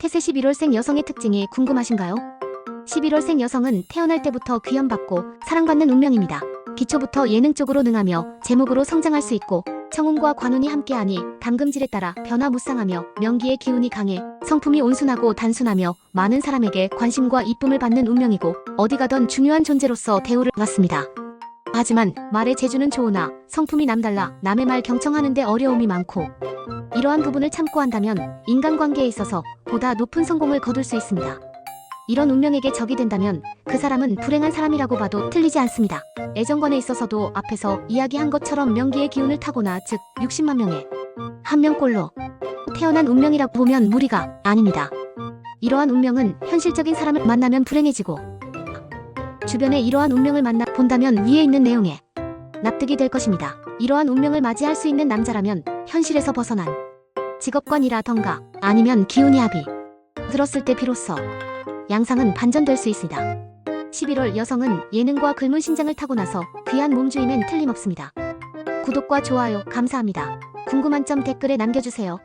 태세 11월생 여성의 특징이 궁금하신가요? 11월생 여성은 태어날 때부터 귀염받고 사랑받는 운명입니다. 기초부터 예능 쪽으로 능하며 제목으로 성장할 수 있고 청운과 관운이 함께하니 담금질에 따라 변화무쌍하며 명기의 기운이 강해 성품이 온순하고 단순하며 많은 사람에게 관심과 이쁨을 받는 운명이고 어디 가던 중요한 존재로서 대우를 받습니다. 하지만 말의 재주는 좋으나 성품이 남달라 남의 말 경청하는데 어려움이 많고 이러한 부분을 참고 한다면 인간관계에 있어서 보다 높은 성공을 거둘 수 있습니다. 이런 운명에게 적이 된다면 그 사람은 불행한 사람이라고 봐도 틀리지 않습니다. 애정관에 있어서도 앞에서 이야기한 것처럼 명기의 기운을 타고나 즉 60만 명의 한 명꼴로 태어난 운명이라 보면 무리가 아닙니다. 이러한 운명은 현실적인 사람을 만나면 불행해지고 주변에 이러한 운명을 만나 본다면 위에 있는 내용에 납득이 될 것입니다. 이러한 운명을 맞이할 수 있는 남자라면 현실에서 벗어난 직업관이라던가 아니면 기운이 합이 들었을 때 비로소 양상은 반전될 수 있습니다. 11월 여성은 예능과 글문 신장을 타고 나서 귀한 몸주임엔 틀림없습니다. 구독과 좋아요 감사합니다. 궁금한 점 댓글에 남겨주세요.